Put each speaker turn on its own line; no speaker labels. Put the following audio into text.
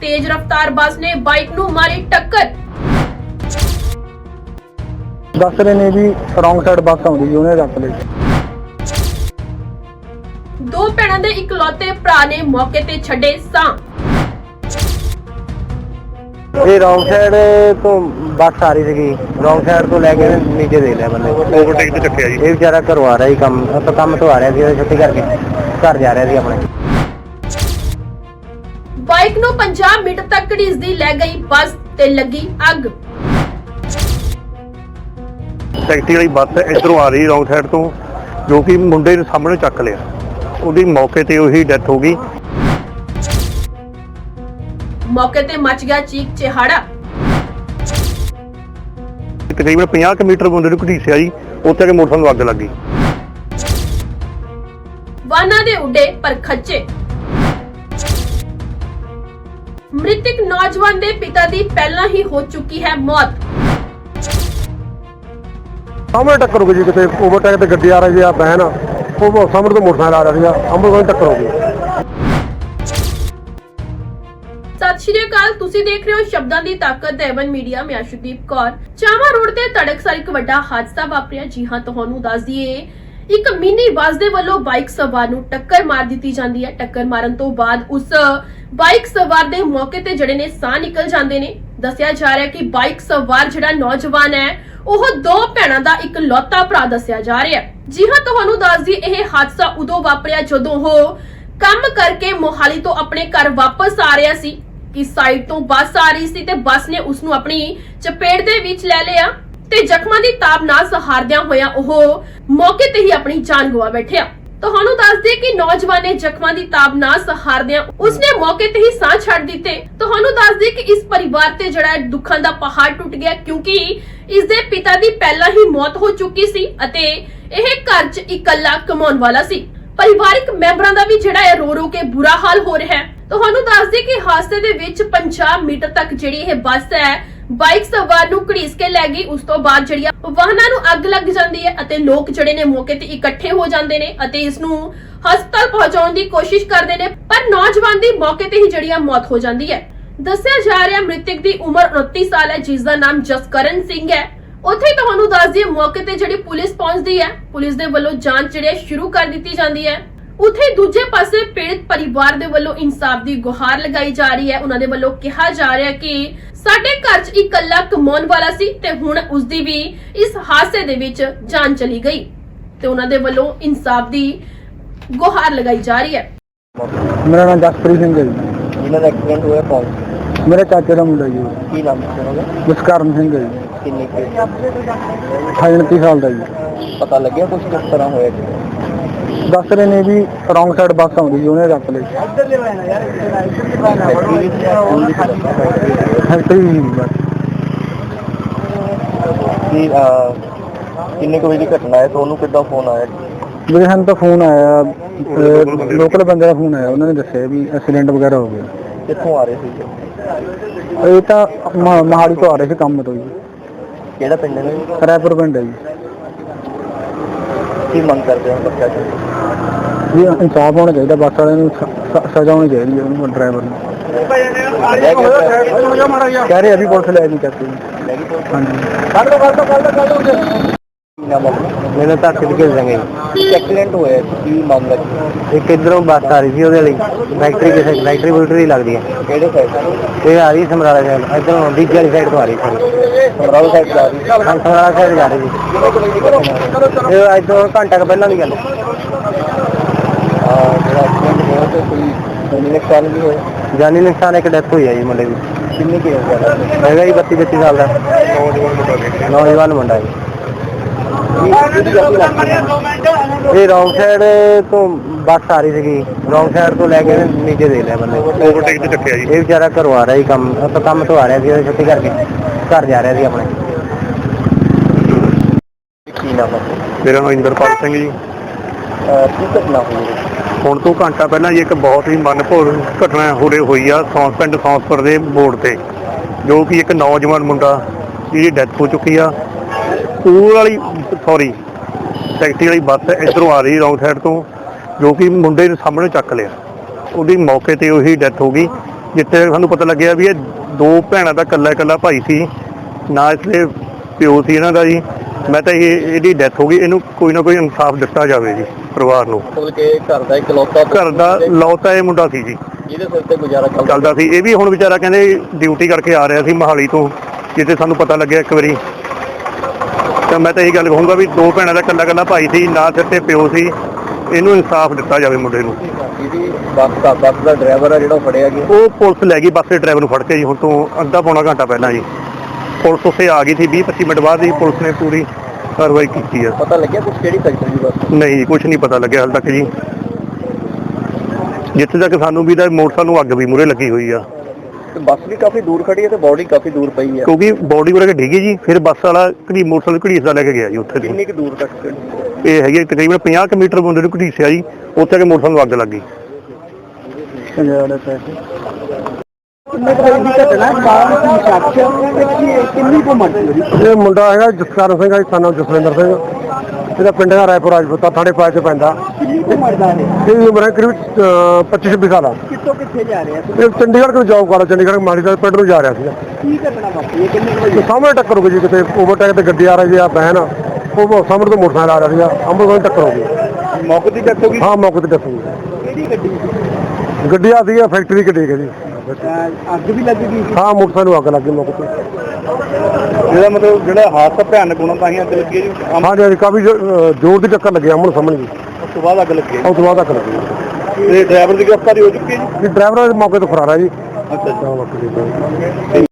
ਤੇਜ਼ ਰਫ਼ਤਾਰ ਬੱਸ ਨੇ ਬਾਈਕ ਨੂੰ ਮਾਰੀ ਟੱਕਰ।
ਦੱਸ ਰਹੇ ਨੇ ਵੀ ਰੌਂਗ ਸਾਈਡ ਬੱਸ ਆਉਂਦੀ ਜੀ ਉਹਨੇ ਰੱਖ ਲਈ।
ਦੋ ਭੈਣਾਂ ਦੇ ਇਕਲੌਤੇ ਭਰਾ ਨੇ ਮੌਕੇ ਤੇ ਛੱਡੇ ਸਾਹ।
ਇਹ ਰੌਂਗ ਸਾਈਡ ਤੋਂ ਬੱਸ ਆ ਰਹੀ ਸੀਗੀ। ਰੌਂਗ ਸਾਈਡ ਤੋਂ ਲੈ ਕੇ ਨੀਚੇ ਦੇ ਲਿਆ ਬੰਦੇ।
ਓਵਰਟੇਕ ਤੇ ਚੱਕਿਆ ਜੀ।
ਇਹ ਵਿਚਾਰਾ ਘਰੋਂ ਆ ਰਿਹਾ ਸੀ ਕੰਮ ਆਪਾਂ ਕੰਮ ਤੋਂ ਆ ਰਿਹਾ ਸੀ ਛੁੱਟੀ ਕਰਕੇ। ਘਰ ਜਾ ਰਿਹਾ ਸੀ ਆਪਣੇ।
ਬਾਈਕ ਨੂੰ 50 ਮੀਟਰ ਤੱਕ ਘੜੀਸਦੀ ਲੈ ਗਈ ਬੱਸ ਤੇ ਲੱਗੀ ਅੱਗ।
ਟੈਕਸੀ ਵਾਲੀ ਬੱਸ ਇਧਰੋਂ ਆ ਰਹੀ ਰੌਂਗ ਸਾਈਡ ਤੋਂ ਜੋ ਕਿ ਮੁੰਡੇ ਨੂੰ ਸਾਹਮਣੇ ਚੱਕ ਲਿਆ। ਉਹਦੀ ਮੌਕੇ ਤੇ ਉਹੀ ਡੈਥ ਹੋ ਗਈ।
ਮੌਕੇ ਤੇ ਮਚ ਗਿਆ ਚੀਕ ਚਿਹਾੜਾ।
ਤਕਰੀਬਨ 50 ਕੁ ਮੀਟਰ ਮੁੰਡੇ ਨੂੰ ਘੜੀਸਿਆ ਜੀ ਉੱਥੇ ਕੇ ਮੋਟਰਸਾਈਕਲ ਨੂੰ ਅੱਗ ਲੱਗ ਗਈ।
ਵਾਹਨਾਂ ਦੇ ਉੱਡੇ ਪਰ ਖੱਚੇ ਮ੍ਰਿਤਕ ਨੌਜਵਾਨ ਦੇ ਪਿਤਾ ਦੀ ਪਹਿਲਾਂ ਹੀ ਹੋ ਚੁੱਕੀ ਹੈ ਮੌਤ।
ਸਾਹਮਣੇ ਟੱਕਰ ਹੋ ਗਈ ਜੀ ਕਿਤੇ ਓਵਰਟੇਕ ਤੇ ਗੱਡੀ ਆ ਰਹੀ ਆ ਬਹਿਨ ਉਹ ਸਾਹਮਣੇ ਤੋਂ ਮੋਟਰਸਾਈਕਲ ਆ ਰਿਹਾ ਸਾਹਮਣੇ ਤੋਂ ਟੱਕਰ ਹੋ ਗਈ।
ਸਤਿ ਸ਼੍ਰੀ ਅਕਾਲ ਤੁਸੀਂ ਦੇਖ ਰਹੇ ਹੋ ਸ਼ਬਦਾਂ ਦੀ ਤਾਕਤ ਦੇਵਨ ਮੀਡੀਆ ਮੈਂ ਅਸ਼ੁਦੀਪ ਕੌਰ। ਚਾਵਾ ਰੋਡ ਤੇ ਤੜਕਸਾਰ ਇੱਕ ਵੱਡਾ ਹਾਦਸਾ ਵਾਪਰਿਆ। ਜੀ ਹਾਂ ਤੁਹਾਨੂੰ ਦੱਸ ਦਈਏ ਇੱਕ ਮਿੰਨੀ ਬੱਸ ਦੇ ਵੱਲੋਂ ਬਾਈਕ ਸਵਾਰ ਨੂੰ ਟੱਕਰ ਮਾਰ ਦਿੱਤੀ ਜਾਂਦੀ ਹੈ। ਟੱਕਰ ਮਾਰਨ ਤੋਂ ਬਾਅਦ ਉਸ ਬਾਈਕ ਸਵਾਰ ਦੇ ਮੌਕੇ ਤੇ ਜਿਹੜੇ ਨੇ ਸਾਹ ਨਿਕਲ ਜਾਂਦੇ ਨੇ। ਦੱਸਿਆ ਜਾ ਰਿਹਾ ਕਿ ਬਾਈਕ ਸਵਾਰ ਜਿਹੜਾ ਨੌਜਵਾਨ ਹੈ, ਉਹ ਦੋ ਭੈਣਾਂ ਦਾ ਇੱਕ ਲੌਤਾ ਭਰਾ ਦੱਸਿਆ ਜਾ ਰਿਹਾ ਹੈ। ਜੀ ਹਾਂ, ਤੁਹਾਨੂੰ ਦੱਸ ਦਈਏ, ਇਹ ਹਾਦਸਾ ਉਦੋਂ ਵਾਪਰਿਆ ਜਦੋਂ ਉਹ ਕੰਮ ਕਰਕੇ ਮੋਹਾਲੀ ਤੋਂ ਆਪਣੇ ਘਰ ਵਾਪਸ ਆ ਰਿਹਾ ਸੀ। ਕਿ ਸਾਈਡ ਤੋਂ ਬੱਸ ਆ ਰਹੀ ਸੀ ਤੇ ਬੱਸ ਨੇ ਉਸ ਨੂੰ ਆਪਣੀ ਚਪੇਟ ਦੇ ਵਿੱਚ ਲੈ ਲਿਆ। ਤੇ ਜ਼ਖਮਾਂ ਦੀ ਤਾਬ ਨਾਲ ਸਹਾਰਦਿਆਂ ਹੋਇਆ ਉਹ ਮੌਕੇ ਤੇ ਹੀ ਆਪਣੀ ਜਾਨ ਗਵਾ ਬੈਠਿਆ। ਤੁਹਾਨੂੰ ਦੱਸ ਦਈਏ ਕਿ ਨੌਜਵਾਨ ਨੇ ਜ਼ਖਮਾਂ ਦੀ ਤਾਬ ਨਾਲ ਸਹਾਰਦਿਆਂ ਉਸਨੇ ਮੌਕੇ ਤੇ ਹੀ ਸਾਹ ਛੱਡ ਦਿੱਤੇ। ਤੁਹਾਨੂੰ ਦੱਸ ਦਈਏ ਕਿ ਇਸ ਪਰਿਵਾਰ ਤੇ ਜਿਹੜਾ ਦੁੱਖਾਂ ਦਾ ਪਹਾੜ ਟੁੱਟ ਗਿਆ ਕਿਉਂਕਿ ਇਸ ਦੇ ਪਿਤਾ ਦੀ ਪਹਿਲਾਂ ਹੀ ਮੌਤ ਹੋ ਚੁੱਕੀ ਸੀ ਅਤੇ ਇਹ ਘਰ 'ਚ ਇਕੱਲਾ ਕਮਾਉਣ ਵਾਲਾ ਸੀ। ਪਰਿਵਾਰਿਕ ਮੈਂਬਰਾਂ ਦਾ ਵੀ ਜਿਹੜਾ ਹੈ ਰੋ ਰੋ ਕੇ ਬੁਰਾ ਹਾਲ ਹੋ ਰਿਹਾ ਹੈ। ਤੁਹਾਨੂੰ ਦੱਸ ਦਈਏ ਕਿ ਹਾਦਸੇ ਦੇ ਵਿੱਚ 50 ਮੀਟਰ ਤੱਕ ਜਿਹੜੀ ਇਹ ਬੱਸ ਹੈ ਬਾਈਕ ਸਵਾਰ ਨੂੰ ਘੜੀਸ ਕੇ ਲੈ ਗਈ। ਉਸ ਤੋਂ ਬਾਅਦ ਜਿਹੜੀਆਂ ਵਾਹਨਾਂ ਨੂੰ ਅੱਗ ਲੱਗ ਜਾਂਦੀ ਹੈ ਅਤੇ ਲੋਕ ਜਿਹੜੇ ਨੇ ਮੌਕੇ ਤੇ ਇਕੱਠੇ ਹੋ ਜਾਂਦੇ ਨੇ ਅਤੇ ਇਸ ਨੂੰ ਹਸਪਤਾਲ ਪਹੁੰਚਾਉਣ ਦੀ ਕੋਸ਼ਿਸ਼ ਕਰਦੇ ਨੇ, ਪਰ ਨੌਜਵਾਨ ਦੀ ਮੌਕੇ ਤੇ ਹੀ ਜਿਹੜੀ ਆ ਮੌਤ ਹੋ ਜਾਂਦੀ ਹੈ। ਦੱਸਿਆ ਜਾ ਰਿਹਾ, ਮ੍ਰਿਤਕ ਦੀ ਉਮਰ 29 ਸਾਲ ਹੈ ਜਿਸ ਦਾ ਨਾਮ ਜਸਕਰਨ ਸਿੰਘ ਹੈ। ਉੱਥੇ ਤੁਹਾਨੂੰ ਦੱਸ ਦਈਏ, ਮੌਕੇ ਤੇ ਜਿਹੜੀ ਪੁਲਿਸ ਪਹੁੰਚਦੀ ਹੈ, ਪੁਲਿਸ ਦੇ ਵੱਲੋਂ ਜਾਂਚ ਜਿਹੜੀ ਸ਼ੁਰੂ ਕਰ ਦਿੱਤੀ ਜਾਂਦੀ ਹੈ। ਉੱਥੇ ਦੂਜੇ ਪਾਸੇ ਪੀੜਤ ਪਰਿਵਾਰ ਦੇ ਵੱਲੋਂ ਇਨਸਾਫ ਦੀ ਗੁਹਾਰ ਲਗਾਈ ਜਾ ਰਹੀ ਹੈ। ਉਹਨਾਂ ਦੇ ਵੱਲੋਂ ਕਿਹਾ ਜਾ ਰਿਹਾ ਕਿ ਸਾਡੇ ਘਰ 'ਚ ਇਕੱਲਾ ਕਮਾਉਣ ਵਾਲਾ ਸੀ ਤੇ ਹੁਣ ਉਸ ਦੀ ਵੀ ਇਸ ਹਾਦਸੇ ਦੇ ਵਿੱਚ ਜਾਨ ਚਲੀ ਗਈ ਤੇ ਉਹਨਾਂ ਦੇ ਵੱਲੋਂ ਇਨਸਾਫ ਦੀ ਗੁਹਾਰ ਲਗਾਈ ਜਾ ਰਹੀ ਹੈ।
ਮੇਰਾ ਨਾਮ ਜਸਪ੍ਰੀਤ ਸਿੰਘ ਹੈ ਜੀ।
ਦਾ ਐਕਸੀਡੈਂਟ ਹੋਇਆ ਕੌਣ?
ਮੇਰੇ ਚਾਚੇ ਦਾ ਮੁੰਡਾ ਜੀ। ਉਹ।
ਕੀ ਨਾਮ ਹੈ ਉਹਦਾ
ਜਸਕਰਨ ਸਿੰਘ ਹੈ ਜੀ।
ਕਿੰਨੇ ਕੁ
29 ਸਾਲ ਦਾ ਜੀ।
ਪਤਾ ਲੱਗਿਆ ਕੁਝ ਕਿਸ ਤਰ੍ਹਾਂ ਹੋਇਆ? ਜੀ
ਦੱਸ ਰਹੇ ਨੇ ਵੀ ਰੌਂਗ ਸਾਈਡ ਬੱਸ ਆਉਂਦੀ ਜੀ ਉਹਨੇ ਰੱਖ ਲਈ। ਫੈਕਟਰੀ ਜੀ ਬੱਸ।
ਕੀ ਕਿੰਨੇ ਕੁ ਵਜੇ ਦੀ ਘਟਨਾ ਹੈ? ਤੁਹਾਨੂੰ ਕਿੱਦਾਂ ਫੋਨ ਆਇਆ?
ਮੇਰੇ ਸਾਨੂੰ ਤਾਂ ਫੋਨ ਆਇਆ ਲੋਕਲ ਬੰਦੇ ਦਾ ਫੋਨ ਆਇਆ ਉਹਨਾਂ ਨੇ ਦੱਸਿਆ ਵੀ ਐਕਸੀਡੈਂਟ ਵਗੈਰਾ ਹੋ ਗਿਆ।
ਕਿੱਥੋਂ ਆ ਰਹੇ ਸੀ?
ਇਹ ਤਾਂ ਮ- ਮੋਹਾਲੀ ਤੋਂ ਆ ਰਹੇ ਸੀ ਕੰਮ ਤੋਂ ਜੀ।
ਕਿਹੜਾ ਪਿੰਡ ਨੇ
ਰੈਪਰ ਪਿੰਡ ਹੈ ਜੀ।
ਕੀ ਮੰਗ ਕਰਦੇ ਹੋ ਬੱਚਾ ਜੀ
ਵੀ ਇਨਸਾਫ ਹੋਣਾ ਚਾਹੀਦਾ ਬੱਸ ਵਾਲਿਆਂ ਨੂੰ ਸ- ਸ- ਸਜ਼ਾ ਹੋਣੀ ਚਾਹੀਦੀ ਹੈ ਉਹਨੂੰ ਡਰਾਈਵਰ ਨੂੰ। ਕਹਿ ਰਹੇ ਅਭੀ ਪੁਲਿਸ ਲੈ ਨਹੀਂ ਕਰਦੀ ਹਾਂਜੀ। ਕੱਢ ਦੋ ਕੱਢ ਦੋ ਕੱਢ ਦੋ। ਕੱਢ ਦੋ ਮੈਨੂੰ ਤਾਂ ਕਿੱਥੇ ਕੇ ਜਾਂਗੇ
ਐਕਸੀਡੈਂਟ ਹੋਇਆ ਸੀ, ਕੀ ਮਾਮਲਾ ਸੀ?
ਇੱਕ ਇਧਰੋਂ ਬੱਸ ਆ ਰਹੀ ਸੀ ਉਹਦੇ ਲਈ? ਫੈਕਟਰੀ ਕਿਸੇ ਫੈਕਟਰੀ ਫੁਲਟਰੀ ਲੱਗਦੀ ਹੈ
ਕਿਹੜੇ ਸਾਈਡ
ਇਹ ਆ ਰਹੀ ਸਮਰਾਲਾ ਸਾਈਡ ਇਧਰੋਂ ਦੂਜੀ ਵਾਲੀ ਸਾਈਡ ਤੋਂ ਆ ਰਹੀ ਸੀ।
ਸਮਰਾਲਾ ਸਾਈਡ ਜਾ ਰਹੀ
ਹਾਂ ਸਮਰਾਲਾ ਸਾਈਡ ਜਾ ਰਹੀ ਸੀ। ਇਹ ਇਧਰੋਂ ਘੰਟਾ ਕੁ ਪਹਿਲਾਂ ਦੀ ਗੱਲ ਹੈ।
ਆ ਜਿਹੜਾ ਐਕਸੀਡੈਂਟ ਹੋਇਆ ਤੇ ਕੋਈ ਜਾਨੀ ਨੁਕਸਾਨ ਵੀ ਹੋਇਆ?
ਜਾਨੀ ਨੁਕਸਾਨ ਇੱਕ ਡੈਥ ਹੋਈ ਹੈ ਜੀ ਮੁੰਡੇ ਦੀ।
ਕਿੰਨੇ ਕੀ
ਹੈਗਾ ਜੀ 32 32 ਸਾਲ ਦਾ।
ਨੌਜਵਾਨ ਮੁੰਡਾ
ਜੀ
ਕਿਹਦੀ ਗਲਤੀ ਲੱਗਦੀ ਹੈ
ਇਹ ਰੌਂਗ ਸਾਈਡ ਤੋਂ ਬੱਸ ਆ ਰਹੀ ਸੀਗੀ। ਰੌਂਗ ਸਾਈਡ ਤੋਂ ਲੈ ਕੇ ਨੀਚੇ ਦੇ ਲਿਆ ਬੰਦੇ।
ਓਵਰਟੇਕ ਤੇ ਚੱਕਿਆ ਜੀ।
ਇਹ ਵਿਚਾਰਾ ਘਰੋਂ ਆ ਰਿਹਾ ਸੀ ਕੰਮ। ਆਪਾਂ ਕੰਮ ਤੋਂ ਆ ਰਿਹਾ ਸੀ ਛੁੱਟੀ ਕਰਕੇ। ਘਰ ਜਾ ਰਿਹਾ ਸੀ ਆਪਣੇ।
ਕੀ ਨਾਮ ਹੈ
ਮੇਰਾ ਨਾਮ ਇੰਦਰਪਾਲ ਸਿੰਘ ਜੀ।
ਕੀ ਘਟਨਾ ਹੋਈ?
ਹੁਣ ਤੋਂ ਘੰਟਾ ਪਹਿਲਾਂ ਜੀ ਇੱਕ ਬਹੁਤ ਹੀ ਮਨਭੋਰ ਘਟਨਾ ਹੋਰੇ ਹੋਈ ਆ ਸੌਂਸ ਪਿੰਡ ਸੌਂਸਪੁਰ ਦੇ ਮੋੜ ਤੇ ਜੋ ਕਿ ਇੱਕ ਨੌਜਵਾਨ ਮੁੰਡਾ ਜਿਹਦੀ ਡੈਥ ਹੋ ਚੁੱਕੀ ਆ। ਉਹ ਵਾਲੀ ਸੌਰੀ ਟੈਕਸੀ ਵਾਲੀ ਬੱਸ ਇਧਰੋਂ ਆ ਰਹੀ ਰੌਂਗ ਸਾਈਡ ਤੋਂ ਜੋ ਕਿ ਮੁੰਡੇ ਨੂੰ ਸਾਹਮਣੇ ਚੱਕ ਲਿਆ। ਉਹਦੀ ਮੌਕੇ ਤੇ ਉਹੀ ਡੈਥ ਹੋ ਗਈ
ਜਿੱਥੇ ਸਾਨੂੰ ਪਤਾ ਲੱਗਿਆ ਵੀ ਇਹ ਦੋ ਭੈਣਾਂ ਦਾ ਇਕੱਲਾ ਇਕੱਲਾ ਭਾਈ ਸੀ ਨਾ ਇਸਦੇ ਪਿਓ ਸੀ ਇਹਨਾਂ ਦਾ ਜੀ। ਮੈਂ ਤਾਂ ਇਹ ਇਹਦੀ ਡੈਥ ਹੋ ਗਈ ਇਹਨੂੰ ਕੋਈ ਨਾ ਕੋਈ ਇਨਸਾਫ ਦਿੱਤਾ ਜਾਵੇ ਜੀ ਪਰਿਵਾਰ ਨੂੰ।
ਮਤਲਬ ਕਿ ਘਰ ਦਾ ਇਕਲੌਤਾ
ਘਰ ਦਾ ਲੌਤਾ ਇਹ ਮੁੰਡਾ ਸੀ ਜੀ।
ਜਿਹਦੇ ਸਿਰ ਤੇ ਗੁਜ਼ਾਰਾ ਚੱਲਦਾ
ਚੱਲਦਾ ਸੀ। ਇਹ ਵੀ ਹੁਣ ਵਿਚਾਰਾ ਕਹਿੰਦੇ ਡਿਊਟੀ ਕਰਕੇ ਆ ਰਿਹਾ ਸੀ ਮਹਾਲੀ ਤੋਂ ਜਿੱਥੇ ਸਾਨੂੰ ਪਤਾ ਲੱਗਿਆ ਇੱਕ ਵਾਰੀ। ਤਾਂ ਮੈਂ ਤਾਂ ਇਹੀ ਗੱਲ ਕਹੂੰਗਾ ਵੀ ਦੋ ਭੈਣਾਂ ਦਾ ਇਕੱਲਾ ਇਕੱਲਾ ਭਾਈ ਸੀ ਨਾ ਸਿਰ ਤੇ ਪਿਓ ਸੀ ਇਹਨੂੰ ਇਨਸਾਫ ਦਿੱਤਾ ਜਾਵੇ ਮੁੰਡੇ ਨੂੰ।
ਜਿਹਦੀ ਬੱਸ ਦਾ ਬੱਸ ਦਾ ਡਰਾਈਵਰ ਆ ਜਿਹੜਾ ਉਹ ਫੜਿਆ ਗਿਆ?
ਉਹ ਪੁਲਿਸ ਲੈ ਗਈ ਬੱਸ ਦੇ ਡਰਾਈਵਰ ਨੂੰ ਫੜ ਕੇ ਜੀ ਹੁਣ ਤੋਂ ਅੱਧਾ ਪੌਣਾ ਘੰਟਾ ਪਹਿਲਾਂ ਜੀ। ਪੁਲਿਸ ਉੱਥੇ ਆ ਗਈ ਸੀ 20 25 ਮਿੰਟ ਬਾਅਦ ਹੀ ਪੁਲਿਸ ਨੇ ਪੂਰੀ ਕਾਰਵਾਈ ਕੀਤੀ ਆ।
ਪਤਾ ਲੱਗਿਆ ਕੁਝ ਕਿਹੜੀ ਫੈਕਟਰੀ ਦੀ ਬੱਸ?
ਨਹੀਂ ਕੁਝ ਨਹੀਂ ਪਤਾ ਲੱਗਿਆ ਹਾਲ ਤੱਕ ਜੀ। ਜਿੱਥੇ ਤੱਕ ਸਾਨੂੰ ਵੀ ਤਾਂ ਮੋਟਰਸਾਈਕਲ ਨੂੰ ਅੱਗ ਵੀ ਮੂਰੇ ਲੱਗੀ ਹੋਈ ਆ।
ਤੇ ਬੱਸ ਵੀ ਕਾਫੀ ਦੂਰ ਖੜੀ ਹੈ ਤੇ ਬੋਡੀ ਕਾਫੀ ਦੂਰ ਪਈ ਹੈ।
ਕਿਉਂਕਿ ਬੋਡੀ ਵਰਗਾ ਡਿੱਗੀ ਜੀ ਫਿਰ ਬੱਸ ਵਾਲਾ ਘੜੀ ਮੋਟਰਸਾਈਕਲ ਘੜੀਸਦਾ ਲੈ ਕੇ ਗਿਆ ਜੀ ਉੱਥੇ ਦੀ
ਕਿੰਨੀ ਕੁ ਦੂਰ ਤੱਕ?
ਇਹ ਹੈਗੀ ਤਕਰੀਬਨ 50 ਕੁ ਮੀਟਰ ਬੰਦੇ ਨੂੰ ਘੜੀਸਿਆ ਜੀ ਉੱਥੇ ਕੇ ਮੋਟਰਸਾਈਕਲ ਨੂੰ ਅੱਗ ਲੱਗ ਗਈ।
ਪੰਜਾੜੇ ਪੈਸੇ
ਕਿੰਨੇ ਵਜੇ ਦੀ ਘਟਨਾ? ਬਾਹਰ ਦੀ ਸ਼ਖਸ ਕਿੰਨੀ ਕੁ ਮਰਜ਼ੀ
ਇਹ ਮੁੰਡਾ ਹੈਗਾ ਜਸਕਰਨ ਸਿੰਘ ਹੈ ਸਾਨੂੰ ਜਸਵਿੰਦਰ ਸਿੰਘ ਇਹਦਾ ਪਿੰਡ ਹੈ ਰਾਏਪੁਰ ਰਾਜਪੂਤਾ ਥਾਣੇ ਚ ਪੈਂਦਾ।
ਕਿੰਨੀ ਕੁ ਮਰਦਾ ਹੈ
ਇਹਦੀ ਉਮਰ ਹੈ ਕਰੀਬ 25 26 ਸਾਲ ਆ।
ਕਿੱਥੋਂ ਕਿੱਥੇ ਜਾ ਰਿਹਾ ਸੀ?
ਇਹ ਚੰਡੀਗੜ੍ਹ ਤੋਂ ਜੌਬ ਕਰਦਾ ਚੰਡੀਗੜ੍ਹ ਮਾੜੀ ਦਾ ਪਿੰਡ ਨੂੰ ਜਾ ਰਿਹਾ ਸੀਗਾ।
ਕੀ ਘਟਨਾ ਵਾਪਰੀ ਹੈ? ਕਿੰਨੇ ਕੁ ਵਜੇ?
ਤੇ ਸਾਹਮਣੇ ਟੱਕਰ ਹੋ ਗਈ ਜੀ ਕਿਤੇ ਓਵਰਟੇਕ ਤੇ ਗੱਡੀ ਆ ਰਹੀ ਆ ਬਹਿਨ ਉਹ ਸਾਹਮਣੇ ਤੋਂ ਮੋਟਰਸਾਈਕਲ ਆ ਰਿਹਾ ਸੀਗਾ ਅੰਬਰ ਤੋਂ ਟੱਕਰ ਹੋ ਗਈ।
ਮੌਕੇ ਦੀ ਡੈਥ ਹੋ ਗਈ?
ਹਾਂ ਮੌਕੇ ਤੇ ਦੱਸੋ
ਕਿਹੜੀ ਗੱਡੀ ਸੀ?
ਗੱਡੀ ਆ ਸੀਗੀ ਫੈਕਟਰੀ ਜੀ।
ਅਹ ਅੱਗ ਵੀ ਲੱਗ ਗਈ ਸੀ?
ਹਾਂ ਮੋਟਰਸਾਈਕਲ ਨੂੰ ਅੱਗ ਲੱਗ ਗਈ ਮੌਕੇ ਤੇ।
ਜਿਹੜਾ ਮਤਲਬ ਜਿਹੜਾ ਹਾਦਸਾ ਭਿਆਨਕ ਹੋਣਾ ਤਾਂ ਹੀ ਅੱਗ ਲੱਗੀ ਹੈ ਜੀ।
ਹਾਂ ਜੀ ਕਾਫੀ ਜ਼ੋ- ਅਹ ਜ਼ੋਰ ਦੀ ਟੱਕਰ ਲੱਗੀ ਅਮਨ ਸਾਹਮਣੇ ਜੀ।
ਉਸ ਤੋਂ ਬਾਅਦ ਅੱਗ ਲੱਗੀ
ਉਸ ਤੋਂ ਬਾਅਦ ਅੱਗ ਲੱਗੀ
ਤੇ ਡਰਾਈਵਰ ਦੀ ਗ੍ਰਿਫਤਾਰੀ ਹੋ ਚੁੱਕੀ ਹੈ ਜੀ?
ਜੀ ਡਰਾਈਵਰ ਮੌਕੇ ਤੋਂ ਫਰਾਰ ਹੈ ਜੀ।
ਅੱਛਾ
ਤਾਂ ਬਾਕੀ ਜੀ।